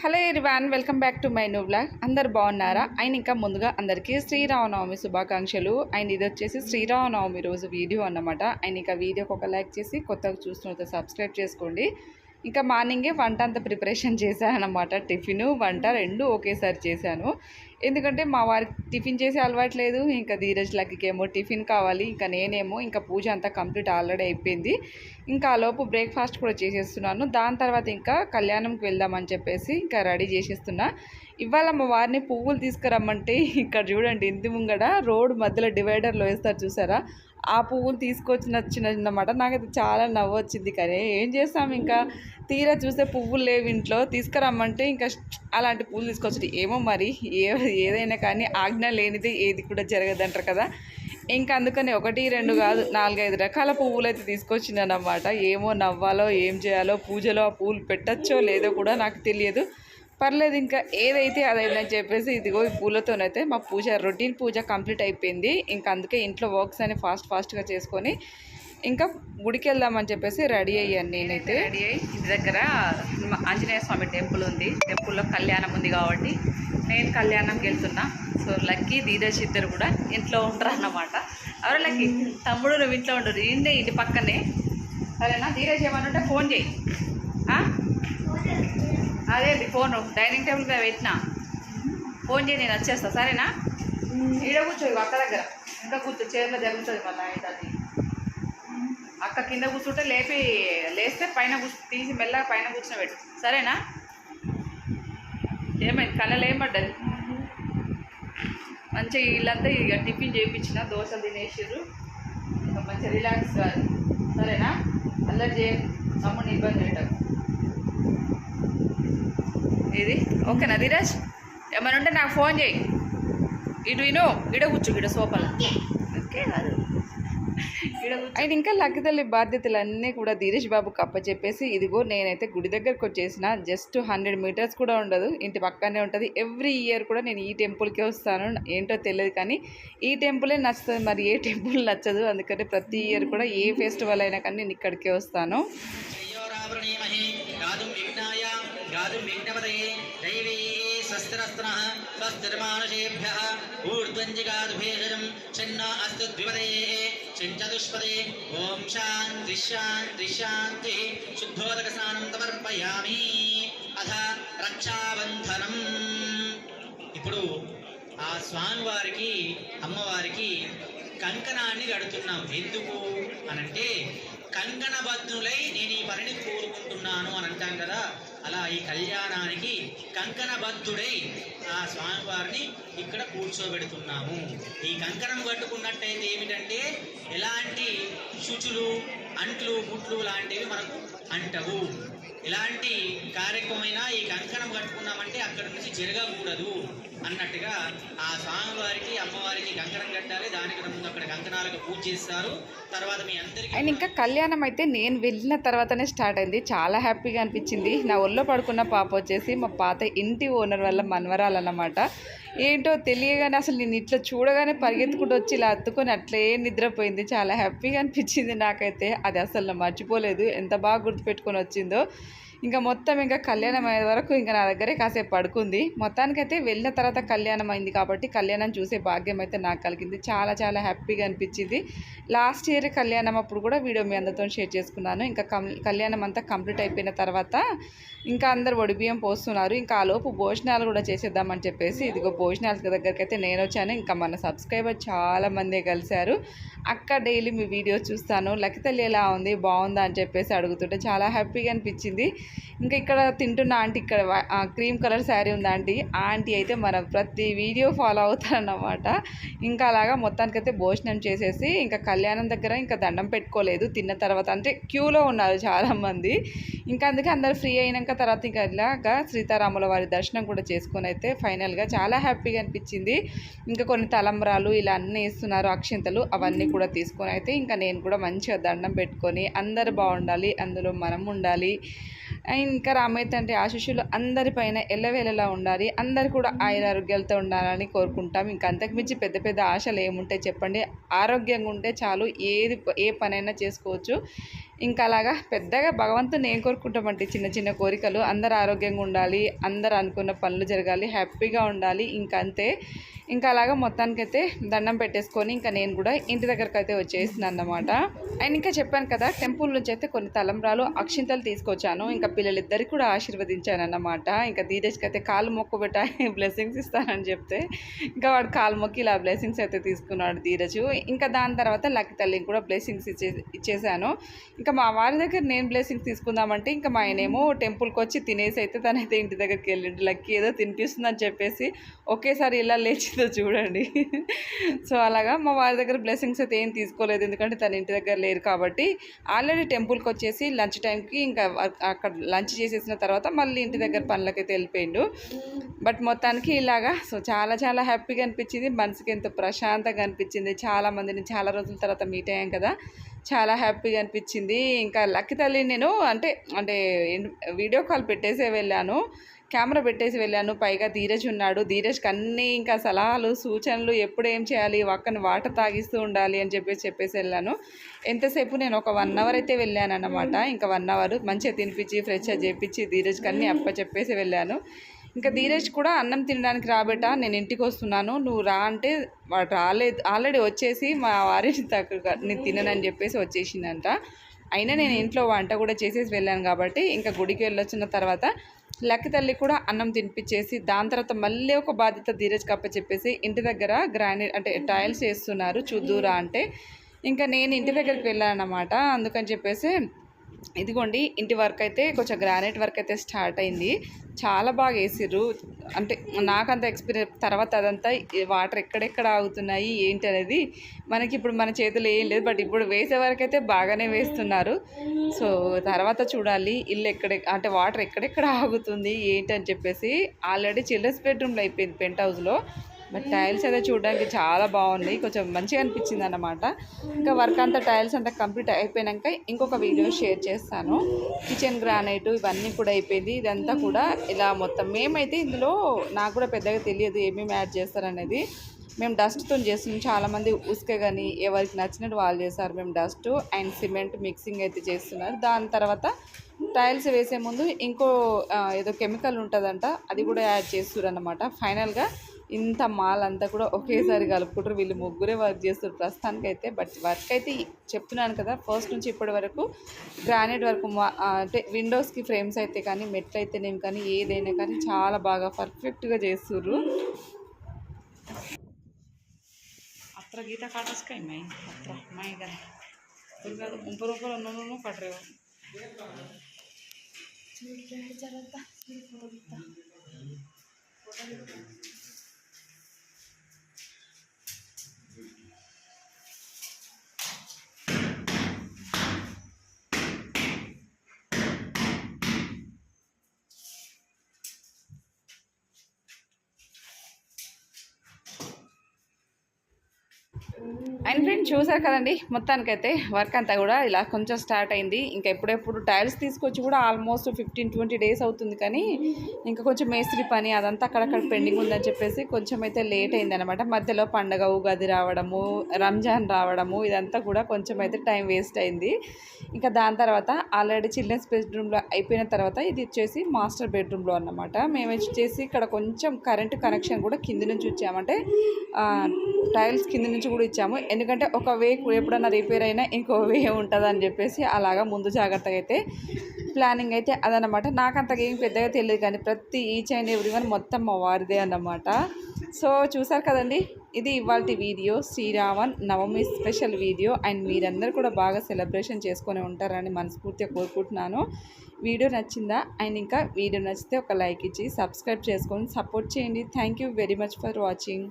Hello everyone welcome back to my new blog అందరు బాగున్నారా? ఆయన ఇంకా ముందుగా అందరికీ శ్రీరామనవమి శుభాకాంక్షలు. ఆయన ఇది వచ్చేసి శ్రీరామనవమి రోజు వీడియో అన్నమాట. ఆయన ఇంకా వీడియోకి ఒక లైక్ చేసి కొత్తగా చూస్తున్నట్టు సబ్స్క్రైబ్ చేసుకోండి. ఇంకా మార్నింగే వంట అంతా ప్రిపరేషన్ చేశాను అనమాట టిఫిన్ వంట రెండు ఒకేసారి చేశాను. ఎందుకంటే మా వారికి టిఫిన్ చేసే అలవాట్లేదు ఇంకా ధీరజ్ ఏమో టిఫిన్ కావాలి ఇంకా నేనేమో ఇంకా పూజ అంతా కంప్లీట్ ఆల్రెడీ అయిపోయింది. ఇంకా ఆలోపు బ్రేక్ఫాస్ట్ కూడా చేసేస్తున్నాను. దాని తర్వాత ఇంకా కళ్యాణంకి వెళ్దామని చెప్పేసి ఇంకా రెడీ చేసేస్తున్నా. ఇవాళ మా వారిని పువ్వులు తీసుకురమ్మంటే ఇక్కడ చూడండి ఇంటి ముంగడ రోడ్ మధ్యలో డివైడర్లో వేస్తారు చూసారా? ఆ పువ్వులు తీసుకొచ్చి నచ్చినమాట నాకైతే చాలా నవ్వు వచ్చింది కానీ ఏం చేస్తాం ఇంకా? తీరా చూస్తే పువ్వులు లేవు ఇంట్లో. తీసుకురమ్మంటే ఇంకా అలాంటి పువ్వులు తీసుకొచ్చి ఏమో మరి ఏ ఏదైనా కానీ ఆజ్ఞ లేనిది ఏది కూడా జరగదంటారు కదా? ఇంకా అందుకని ఒకటి రెండు కాదు నాలుగైదు రకాల పువ్వులు అయితే తీసుకొచ్చినానమాట ఏమో నవ్వాలో ఏం చేయాలో పూజలో ఆ పువ్వులు పెట్టచ్చో లేదో కూడా నాకు తెలియదు. పర్లేదు ఇంకా ఏదైతే అదైందని చెప్పేసి ఇదిగో ఈ పూలతోనైతే మా పూజ రొటీన్ పూజ కంప్లీట్ అయిపోయింది. ఇంకా అందుకే ఇంట్లో వర్క్స్ అని ఫాస్ట్ ఫాస్ట్గా చేసుకొని ఇంకా గుడికి వెళ్దామని చెప్పేసి రెడీ అయ్యాను నేనైతే. రెడీ అయ్యి ఇంటి దగ్గర మా ఆంజనేయ స్వామి టెంపుల్ ఉంది. టెంపుల్లో కళ్యాణం ఉంది కాబట్టి నేను కళ్యాణంకి వెళ్తున్నా. సో లక్కీ ధీరజ్ ఇద్దరు కూడా ఇంట్లో ఉంటారు అన్నమాట ఎవరు లక్కీ? తమ్ముడు నువ్వు ఇంట్లో ఉండరు ఇందే ఇంటి పక్కనే. సరేనా? ధీరజ్ ఏమన్నుంటే ఫోన్ చేయి. అదే అదే ఫోన్? డైనింగ్ టేబుల్ మీద పెట్టినా? ఫోన్ చేయి నేను వచ్చేస్తా సరేనా? ఈడ కూర్చో అక్క దగ్గర. ఇంకా కూర్చో చీరలో జరుగుతుంది మళ్ళీ అయితే అది అక్క కింద కూర్చుంటే లేపి లేస్తే పైన కూర్చు తీసి మెల్లగా పైన కూర్చోబెట్టు సరేనా? ఏమైంది? కళ్ళలో ఏం పడ్డది? మంచిగా వీళ్ళంతా ఇక టిఫిన్ చేయించిన దోశలు తినేసారు ఇంకా మంచిగా రిలాక్స్ కాదు. సరేనా? అల్లరి చేయ తమ్ముని ఇబ్బంది పెట్టకు. ఇది? ఓకేనా ధీరజ్? ఏమైనా ఉంటే నాకు ఫోన్ చేయి. ఇటు విను ఇడ కూర్చో ఇడ సోఫాలో. ఓకే కాదు. అండ్ ఇంకా లక్కి తల్లి బాధ్యతలు అన్నీ కూడా ధీరేష్ బాబుకి అప్పచెప్పేసి ఇదిగో నేనైతే గుడి దగ్గరకు వచ్చేసిన. జస్ట్ హండ్రెడ్ మీటర్స్ కూడా ఉండదు. ఇంటి పక్కనే ఉంటుంది. ఎవ్రీ ఇయర్ కూడా నేను ఈ టెంపుల్కే వస్తాను. ఏంటో తెలియదు కానీ ఈ టెంపులే నచ్చుతుంది. మరి ఏ టెంపుల్ నచ్చదు. అందుకని ప్రతి ఇయర్ కూడా ఏ ఫెస్టివల్ అయినా కానీ నేను ఇక్కడికే వస్తాను. శ్రేయోరావృణీమహే గాతుం దైవీ స్వస్తిరస్త్రః స్వస్తిర్మానుషేభ్యः ఊర్ధ్వంజిగాదుభేషజం షన్న అస్తు ద్విపదే షంచతుష్పదే ఓం శాంతి శాంతి శాంతి శుద్ధోదక స్నానం సమర్పయామి అథ రక్షాబంధనం ఇప్పుడు ఆ స్వామివారికి అమ్మవారికి కంకణాన్ని కడుతున్నాం. ఎందుకు అనంటే కంకణబద్ధులై నేను ఈ పనిని కోరుకుంటున్నాను అని అంటాం కదా. అలా ఈ కళ్యాణానికి కంకణబద్ధుడై ఆ స్వామివారిని ఇక్కడ కూర్చోబెడుతున్నాము. ఈ కంకణం కట్టుకున్నట్టయితే ఏమిటంటే ఎలాంటి శుచులు అంట్లు గుట్లు లాంటివి మనకు అంటవు. ఎలాంటి కార్యక్రమమైనా ఈ కంకణం కట్టుకున్నామంటే అక్కడ నుంచి జరగకూడదు అన్నట్టుగా ఆ స్వామివారికి అమ్మవారికి కంకణం కట్టాలి. దానికి ముందు అక్కడ కంకణాలకు పూజ చేస్తారు. తర్వాత మీ అందరికీ అండ్ ఇంకా కళ్యాణం అయితే నేను వెళ్ళిన తర్వాతనే స్టార్ట్ అయింది. చాలా హ్యాపీగా అనిపించింది. నా ఒళ్ళో పడుకున్న పాప వచ్చేసి మా పాత ఇంటి ఓనర్ వల్ల మనవరాలన్నమాట ఏంటో తెలియగానే అసలు నేను ఇట్లా చూడగానే పరిగెత్తుకుంటూ వచ్చి ఇలా అత్తుకొని అట్లే నిద్రపోయింది. చాలా హ్యాపీగా అనిపించింది నాకైతే. అది అసలు మర్చిపోలేదు. ఎంత బాగా గుర్తుపెట్టుకొని వచ్చిందో. ఇంకా మొత్తం ఇంకా కళ్యాణం అయ్యే వరకు ఇంకా నా దగ్గరే కాసేపు పడుకుంది. మొత్తానికైతే వెళ్ళిన తర్వాత కళ్యాణం అయింది కాబట్టి కళ్యాణం చూసే భాగ్యం అయితే నాకు కలిగింది. చాలా చాలా హ్యాపీగా అనిపించింది. లాస్ట్ ఇయర్ కళ్యాణం అప్పుడు కూడా వీడియో మీ అందరితో షేర్ చేసుకున్నాను. ఇంకా కం కళ్యాణం అంతా కంప్లీట్ అయిపోయిన తర్వాత ఇంకా అందరు ఒడిబియ్యం పోస్తున్నారు. ఇంకా ఆ లోపు భోజనాలు కూడా చేసేద్దామని చెప్పేసి ఇదిగో భోజనాల దగ్గరికి అయితే నేను వచ్చాను. ఇంకా మన సబ్స్క్రైబర్ చాలామందే కలిశారు. అక్క డైలీ మీ వీడియోస్ చూస్తాను. లకితల్లి ఎలా ఉంది బాగుందా అని చెప్పేసి అడుగుతుంటే చాలా హ్యాపీగా అనిపించింది. ఇంకా ఇక్కడ తింటున్న ఆంటీ ఇక్కడ క్రీమ్ కలర్ శారీ ఉంది ఆంటీ. ఆంటీ అయితే మన ప్రతి వీడియో ఫాలో అవుతారన్నమాట. ఇంకా అలాగా మొత్తానికైతే భోజనం చేసేసి ఇంకా కళ్యాణం దగ్గర ఇంకా దండం పెట్టుకోలేదు. తిన్న తర్వాత అంటే క్యూలో ఉన్నారు చాలామంది. ఇంకా అందుకే అందరు ఫ్రీ అయినాక తర్వాత ఇంకా ఇలాగా సీతారాముల వారి దర్శనం కూడా చేసుకొని అయితే ఫైనల్గా చాలా హ్యాపీగా అనిపించింది. ఇంకా కొన్ని తలంబ్రాలు ఇలా అన్నీ ఇస్తున్నారు అక్షింతలు అవన్నీ కూడా తీసుకొని అయితే ఇంకా నేను కూడా మంచిగా దండం పెట్టుకొని అందరు బాగుండాలి అందులో మనం ఉండాలి. ఇంకా రామయ్య తండ్రి ఆశీస్సులు అందరిపైన ఎల్లవేళలా ఉండాలి. అందరు కూడా ఆయురారోగ్యాలతో ఉండాలని కోరుకుంటాం. ఇంకా అంతకుమించి పెద్ద పెద్ద ఆశలు ఏముంటాయి చెప్పండి. ఆరోగ్యంగా ఉంటే చాలు ఏది ఏ పనైనా చేసుకోవచ్చు. ఇంకా అలాగా పెద్దగా భగవంతుని ఏం కోరుకుంటామంటే చిన్న చిన్న కోరికలు అందరు ఆరోగ్యంగా ఉండాలి అందరు అనుకున్న పనులు జరగాలి హ్యాపీగా ఉండాలి ఇంకా అంతే. ఇంకా అలాగా మొత్తానికైతే దండం పెట్టేసుకొని ఇంకా నేను కూడా ఇంటి దగ్గరకు అయితే వచ్చేసిన అన్నమాట. అండ్ ఇంకా చెప్పాను కదా టెంపుల్ నుంచి అయితే కొన్ని తలంబ్రాలు అక్షింతలు తీసుకొచ్చాను. ఇంకా పిల్లలిద్దరికి కూడా ఆశీర్వదించాను అన్నమాట. ఇంకా ధీరజ్కి అయితే కాలు మొక్కు పెట్ట బ్లెస్సింగ్స్ ఇస్తానని చెప్తే. ఇంకా వాడు కాలు మొక్కి ఇలా బ్లెస్సింగ్స్ అయితే తీసుకున్నాడు ధీరజు ఇంకా దాని తర్వాత లక్కి తల్లికి కూడా బ్లెస్సింగ్స్ ఇచ్చే ఇచ్చేసాను. ఇంకా మా వారి దగ్గర నేను బ్లెస్సింగ్ తీసుకుందామంటే ఇంకా మా ఆయనేమో టెంపుల్కి వచ్చి తినేసి అయితే తనైతే ఇంటి దగ్గరికి వెళ్ళిండు. లక్కీ ఏదో తినిపిస్తుందని చెప్పేసి ఒకేసారి ఇలా లేచిందో చూడండి. సో అలాగా మా వారి దగ్గర బ్లెస్సింగ్స్ అయితే ఏం తీసుకోలేదు. ఎందుకంటే తన ఇంటి దగ్గర లేరు కాబట్టి ఆల్రెడీ టెంపుల్కి వచ్చేసి లంచ్ టైంకి ఇంకా అక్కడ లంచ్ చేసేసిన తర్వాత మళ్ళీ ఇంటి దగ్గర పనులకైతే వెళ్ళిపోయిండు. బట్ మొత్తానికి ఇలాగా సో చాలా చాలా హ్యాపీగా అనిపించింది. మనసుకి ఎంతో ప్రశాంతంగా అనిపించింది. చాలా మందిని చాలా రోజుల తర్వాత మీట్ అయ్యాం కదా. చాలా హ్యాపీగా అనిపించింది. ఇంకా లక్కి తల్లి నేను అంటే అంటే వీడియో కాల్ పెట్టేసే వెళ్ళాను. కెమెరా పెట్టేసి వెళ్ళాను. పైగా ధీరజ్ ఉన్నాడు. ధీరజ్కి అన్నీ ఇంకా సలహాలు సూచనలు ఎప్పుడు ఏం చేయాలి ఒక్కని వాటర్ తాగిస్తూ ఉండాలి అని చెప్పేసి చెప్పేసి వెళ్ళాను. ఎంతసేపు నేను ఒక వన్ అవర్ అయితే వెళ్ళాను అన్నమాట ఇంకా వన్ అవర్ మంచిగా తినిపించి ఫ్రెష్గా చేపించి ధీరజ్కి అన్నీ అప్ప చెప్పేసి వెళ్ళాను. ఇంకా ధీరేష్ కూడా అన్నం తినడానికి రాబేట నేను ఇంటికి వస్తున్నాను. నువ్వు రా అంటే వాడు రాలేదు. ఆల్రెడీ వచ్చేసి మా వారిని తక్కువ నేను తిననని చెప్పేసి వచ్చేసిందంట. అయినా నేను ఇంట్లో వంట కూడా చేసేసి వెళ్ళాను కాబట్టి ఇంకా గుడికి వెళ్ళొచ్చిన తర్వాత లక్కి తల్లి కూడా అన్నం తినిపించేసి దాని తర్వాత మళ్ళీ ఒక బాధ్యత ధీరజ్ కప్ప చెప్పేసి ఇంటి దగ్గర గ్రానైట్ అంటే టైల్స్ వేస్తున్నారు. చూద్దురా అంటే. ఇంకా నేను ఇంటి దగ్గరికి వెళ్ళాను అన్నమాట అందుకని చెప్పేసి ఇదిగోండి ఇంటి వర్క్ అయితే కొంచెం గ్రానైట్ వర్క్ అయితే స్టార్ట్ అయింది. చాలా బాగా వేసిర్రు. అంటే నాకంత ఎక్స్పీరియన్స్ తర్వాత అదంతా వాటర్ ఎక్కడెక్కడ ఆగుతున్నాయి ఏంటి అనేది మనకి ఇప్పుడు మన చేతిలో ఏం లేదు. బట్ ఇప్పుడు వేసే వరకు అయితే బాగానే వేస్తున్నారు. సో తర్వాత చూడాలి ఇల్లు ఎక్కడ అంటే వాటర్ ఎక్కడెక్కడ ఆగుతుంది ఏంటి అని చెప్పేసి ఆల్రెడీ చిల్డ్రన్స్ బెడ్రూమ్లో అయిపోయింది పెంట్ హౌస్లో బట్ టైల్స్ అయితే చూడడానికి చాలా బాగున్నాయి కొంచెం మంచిగా అనిపించింది అన్నమాట. ఇంకా వర్క్ అంతా టైల్స్ అంతా కంప్లీట్ అయిపోయాక ఇంకొక వీడియో షేర్ చేస్తాను. కిచెన్ గ్రానైట్ ఇవన్నీ కూడా అయిపోయింది. ఇదంతా కూడా ఇలా మొత్తం మేమైతే ఇందులో నాకు కూడా పెద్దగా తెలియదు ఏమేమి యాడ్ చేస్తారనేది. మేము డస్ట్తో చేస్తున్నాం. చాలామంది ఉసుక కానీ ఎవరికి నచ్చినట్టు వాళ్ళు చేస్తారు. మేము డస్ట్ అండ్ సిమెంట్ మిక్సింగ్ అయితే చేస్తున్నారు. దాని తర్వాత టైల్స్ వేసే ముందు ఇంకో ఏదో కెమికల్ ఉంటుందంట. అది కూడా యాడ్ చేస్తున్నారు అనమాట ఫైనల్గా ఇంత మాల్ అంతా కూడా ఒకేసారి కలుపుకుంటారు. వీళ్ళు ముగ్గురే వర్క్ చేస్తారు ప్రస్తుతానికి అయితే బట్ వర్క్ అయితే చెప్తున్నాను కదా ఫస్ట్ నుంచి ఇప్పటి వరకు గ్రానైట్ వర్క్ అంటే విండోస్కి ఫ్రేమ్స్ అయితే కానీ మెట్లు అయితేనేమి కానీ ఏదైనా కానీ చాలా బాగా పర్ఫెక్ట్గా చేస్తుర్రు. అత్ర గీత కాటస్కాయ మై అత్ర మై కదా. ఉంపు రూపాయలు ఉన్నూ కట్టరేవు జరుగుతా అండ్ ఫ్రెండ్ చూసారు కదండి? మొత్తానికైతే వర్క్ అంతా కూడా ఇలా కొంచెం స్టార్ట్ అయింది. ఇంకా ఎప్పుడెప్పుడు టైల్స్ తీసుకొచ్చి కూడా ఆల్మోస్ట్ ఫిఫ్టీన్ ట్వంటీ డేస్ అవుతుంది కానీ ఇంకా కొంచెం మేస్త్రి పని అదంతా అక్కడక్కడ పెండింగ్ ఉందని చెప్పేసి కొంచెం అయితే లేట్ అయిందనమాట మధ్యలో పండగ ఉగాది రావడము రంజాన్ రావడము ఇదంతా కూడా కొంచెం అయితే టైం వేస్ట్ అయింది. ఇంకా దాని తర్వాత ఆల్రెడీ చిల్డ్రన్స్ బెడ్రూమ్లో అయిపోయిన తర్వాత ఇది వచ్చేసి మాస్టర్ బెడ్రూమ్లో అన్నమాట. మేము వచ్చేసి ఇక్కడ కొంచెం కరెంట్ కనెక్షన్ కూడా కింది నుంచి ఇచ్చామంటే టైల్స్ కింది నుంచి కూడా ఇచ్చాము. ఎందుకంటే ఎందుకంటే ఒక వే ఎప్పుడన్నా రిపేర్ అయినా ఇంకో వే ఉంటుందని చెప్పేసి అలాగా ముందు జాగ్రత్తగా అయితే ప్లానింగ్ అయితే అదనమాట నాకు అంతగా ఏం పెద్దగా తెలియదు కానీ ప్రతి ఈచ్ అండ్ ఎవ్రీ వన్ మొత్తం మా వారిదే అన్నమాట. సో చూసారు కదండి? ఇది ఇవాళ video. Sriraman Navami special video. And మీరందరూ కూడా బాగా సెలబ్రేషన్ చేసుకొని ఉంటారని మనస్ఫూర్తిగా కోరుకుంటున్నాను. వీడియో నచ్చిందా? అండ్ ఇంకా వీడియో నచ్చితే ఒక లైక్ ఇచ్చి సబ్స్క్రైబ్ చేసుకొని సపోర్ట్ చేయండి. Thank you very much for watching.